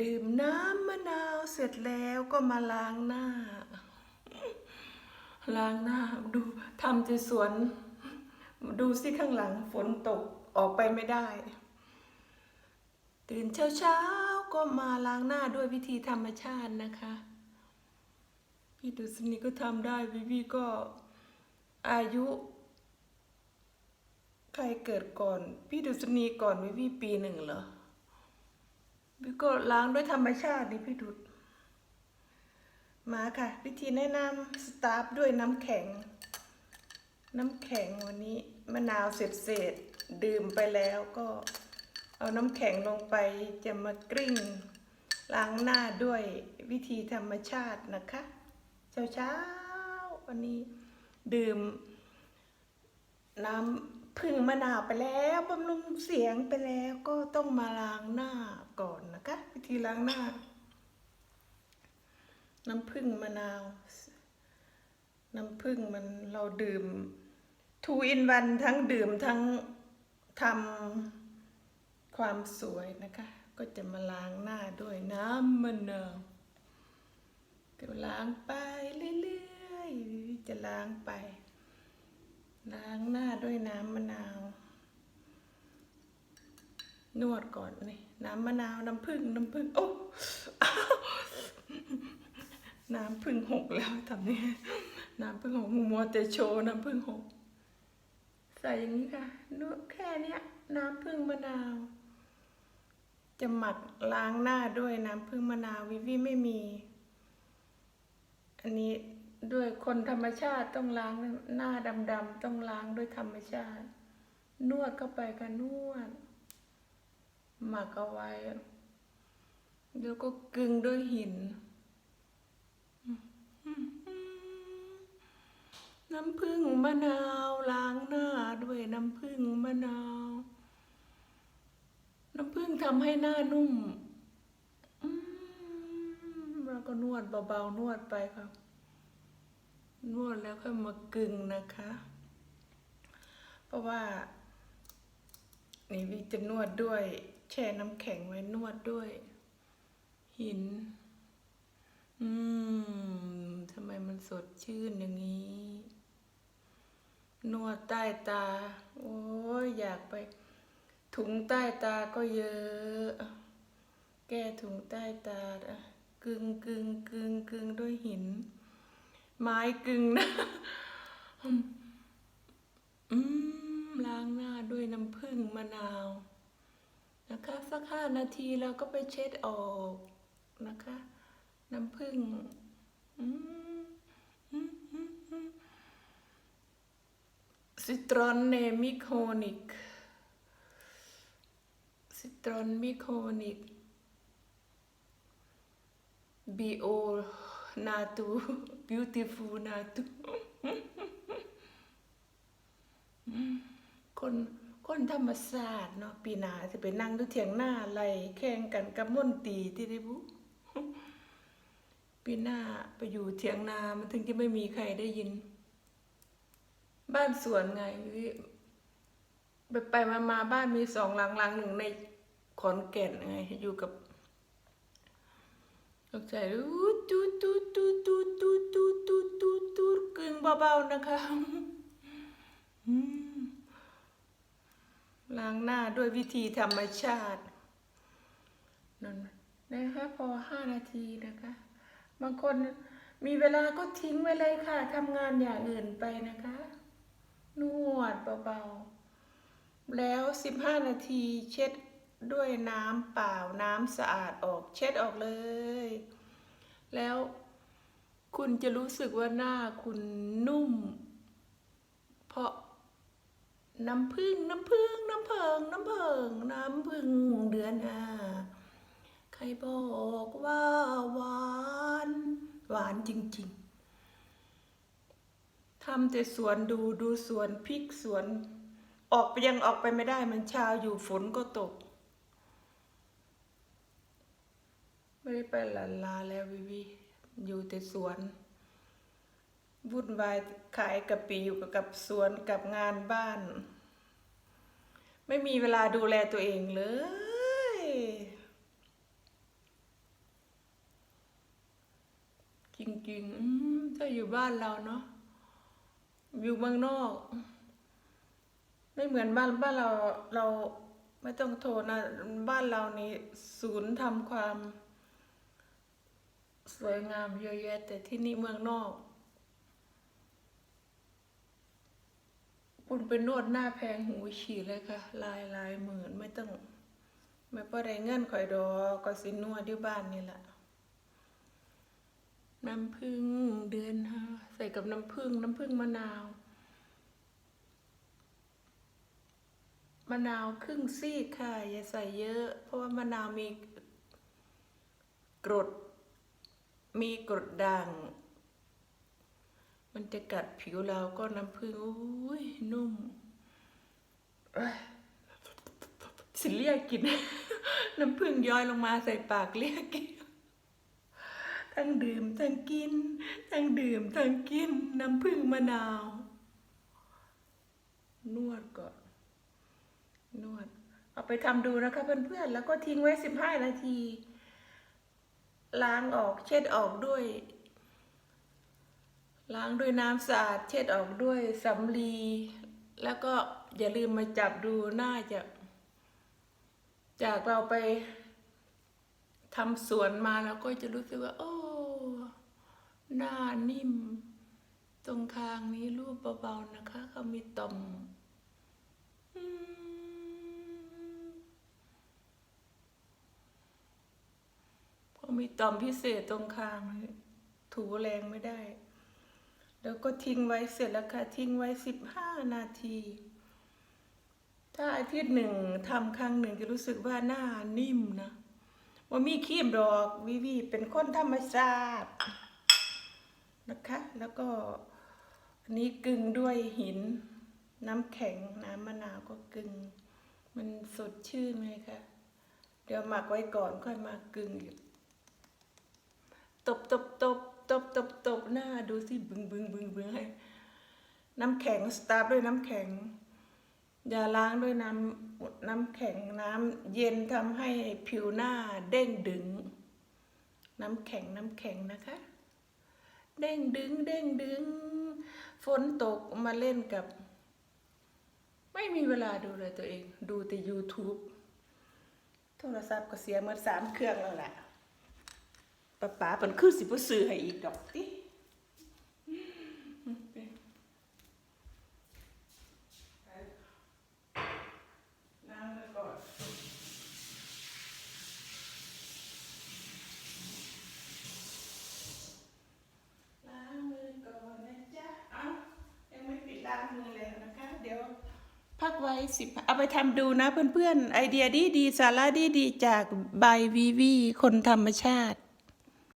ดื่มน้ำมะนาวเสร็จแล้วก็มาล้างหน้า ล้างหน้าดูทำที่สวน ดูสิข้างหลังฝนตกออกไปไม่ได้ ตื่นเช้าเช้าๆก็มาล้างหน้าด้วยวิธีธรรมชาตินะคะ พี่ดุษณีก็ทำได้วิวีก็อายุ ใครเกิดก่อน พี่ดุษณีก่อนวิวีปีหนึ่งเหรอ วิก็ล้างด้วยธรรมชาตินี่พี่ดุษมาค่ะ วิธีแนะนำสตาร์ทด้วยน้ำแข็ง น้ำแข็งวันนี้มะนาวเสร็จเสร็จๆดื่มไปแล้วก็เอาน้ำแข็งลงไปจะมากริ้งล้างหน้าด้วยวิธีธรรมชาตินะคะ เช้าเช้าๆวันนี้ดื่มน้ำ พึ่งมะนาวไปแล้วบำรุงเสียงไปแล้วก็ต้องมาล้างหน้าก่อนนะคะ วิธีล้างหน้า น้ำพึ่งมะนาว น้ำพึ่งมันเราดื่มทูอินวันทั้งดื่มทั้งทำความสวยนะคะ ก็จะมาล้างหน้าด้วยน้ำมะนาวเดี๋ยวล้างไปเรื่อยๆจะล้างไป ล้างหน้าด้วยน้ำมะนาว นวดก่อนนี่น้ำมะนาว น้ำผึ้งน้ำผึ้งโอ้น้ำผึ้งหกแล้วทำนี่น้ำผึ้งหกมัวแต่โชว์น้ำผึ้งหกใส่อย่างนี้ค่ะนวดแค่นี้น้ำผึ้งมะนาว จะหมักล้างหน้าด้วยน้ำผึ้งมะนาววิวีไม่มี ด้วยคนธรรมชาติต้องล้างหน้าดำๆต้องล้างด้วยธรรมชาติ นวดเข้าไปค่ะนวด หมักเอาไว้แล้วก็กึงด้วยหิน น้ำผึ้งมะนาวล้างหน้าด้วยน้ำผึ้งมะนาว น้ำผึ้งทำให้หน้านุ่มอืมแล้วก็นวดเบาๆนวดไปครับ นวดแล้วค่อยมากึงนะคะ เพราะว่า นี่วิจะนวดด้วย แช่น้ำแข็งไว้นวดด้วย หิน อืมทำไมมันสดชื่นอย่างนี้ นวดใต้ตา โอ้ยอยากไป ถุงใต้ตาก็เยอะ แก้ถุงใต้ตากึงกึงกึงกึงด้วยหิน ไม้กึ่งนะอืมล้างหน้าด้วยน้ำผึ้งมะนาว นะคะสักห้านาทีเราก็ไปเช็ดออกนะคะ น้ำผึ้งซิตรอนเนมิโคนิกซิตรอนมิโคนิกบีโอนาตู บิวตี้ฟูนาตูคนคนธรรมศาสตร์เนาะปีนาจะไปนั่งดูเถียงหน้าไล่แข่งกันกับมนตีที่ได้บุปีหน้าไปอยู่เถียงนามันถึงจะไม่มีใครได้ยิน บ้านสวนไงไปไปมามาบ้านมีสองหลังหลังหนึ่งในขอนแก่นไง อยู่กับ ตกใจตูตูตูตูตูตูตูตูตูตูกึ่งเบาๆนะคะล้างหน้าด้วยวิธีธรรมชาตินั่นนะคะพอห้านาทีนะคะ บางคนมีเวลาก็ทิ้งไว้เลยค่ะทำงานอย่างอื่นไปนะคะ นวดเบาๆ แล้วสิบห้านาทีเช็ด ด้วยน้ำเปล่าน้ำสะอาดออกเช็ดออกเลย แล้วคุณจะรู้สึกว่าหน้าคุณนุ่ม เพราะน้ำผึ้งน้ำผึ้งน้ำเพิงน้ำเพิงน้ำผึ้งเดือนห้าใครบอกว่าหวานหวานจริงๆทำแต่สวนดูดูสวนพริกสวน ออกไปยังออกไปไม่ได้มันเช้าอยู่ฝนก็ตก ไม่ได้ไปลาลาแล้ววิวีอยู่แต่สวน วุ่นวายขายกระปิอยู่กับสวนกับงานบ้าน ไม่มีเวลาดูแลตัวเองเลย จริงๆถ้าอยู่บ้านเราเนาะอยู่เมืองนอก ไม่เหมือนบ้านบ้านเราเราไม่ต้องโทรนะ บ้านเรานี้ศูนย์ทำความ สวยงามเยอะแยะแต่ที่นี่เมืองนอก คุณไปนวดหน้าแพงหูฉี่เลยค่ะ ลายลายหมื่นไม่ต้อง ไม่พอได้เงินข่อยดอกก็สินวดที่บ้านนี่แหละน้ำผึ้งเดือนห้าใส่กับน้ำผึ้งน้ำผึ้งมะนาวมะนาวครึ่งซีกค่ะ อย่าใส่เยอะ เพราะว่ามะนาวมีกรด มีกรดด่าง มันจะกัดผิวเราก็น้ำผึ้งอุ้ยนุ่มเอ้ยสิเรียกกิน น้ำผึ้งย้อยลงมาใส่ปากเรียกกินทั้งดื่มทั้งกิน ทั้งดื่มทั้งกิน น้ำผึ้งมะนาว นวดก่อน นวด เอาไปทำดูนะคะเพื่อนๆ แล้วก็ทิ้งไว้สิบห้านาที ล้างออกเช็ดออกด้วย ล้างด้วยน้ำสะอาด เช็ดออกด้วยสำลี แล้วก็อย่าลืมมาจับดูน่าจะ จากเราไปทำสวนมาแล้วก็จะรู้สึกว่า โอ้ หน้านิ่ม ตรงคางนี้รูปเบาๆนะคะเขามีต่อม อืมเขา มีต่อมพิเศษตรงคางถูแรงไม่ได้ แล้วก็ทิ้งไว้เสร็จแล้วค่ะ ทิ้งไว้สิบห้านาที ถ้าอาทิตย์หนึ่งทำครั้งหนึ่งจะรู้สึกว่าหน้านิ่มนะว่ามีครีมดอกวิวีเป็นคนธรรมชาตินะคะ แล้วก็อันนี้กึ่งด้วยหิน น้ำแข็งน้ำมะนาวก็กึ่งมันสดชื่นไหมคะเดี๋ยวหมักไว้ก่อนค่อยมากึ่งอีก ตบตบตบตบตบตบหน้าดูสิบึงบึงบึงบึงให้น้ำแข็งสตาร์ทด้วยน้ำแข็งอย่าล้างด้วยน้ำน้ำแข็งน้ำเย็นทำให้ผิวหน้าเด้งดึง น้ำแข็งน้ำแข็งนะคะ เด้งดึงเด้งดึง ฝนตกมาเล่นกับ ไม่มีเวลาดูเลยตัวเอง ดูแต่ YouTube โทรศัพท์ก็เสียหมาสามเครื่องแล้วแหละ ป้าป๋าเป็นคือสิบซื้อให้อีกดอกติล้างไปก่อนล้างมือก่อนนะจ๊ะเอ้ายังไม่ปิดล้างมือแล้วนะคะเดี๋ยวพักไว้สิบเอาไปทำดูนะเพื่อนๆ ไอเดียดีดีสาระดีดีจากบายวีวีคนธรรมชาติ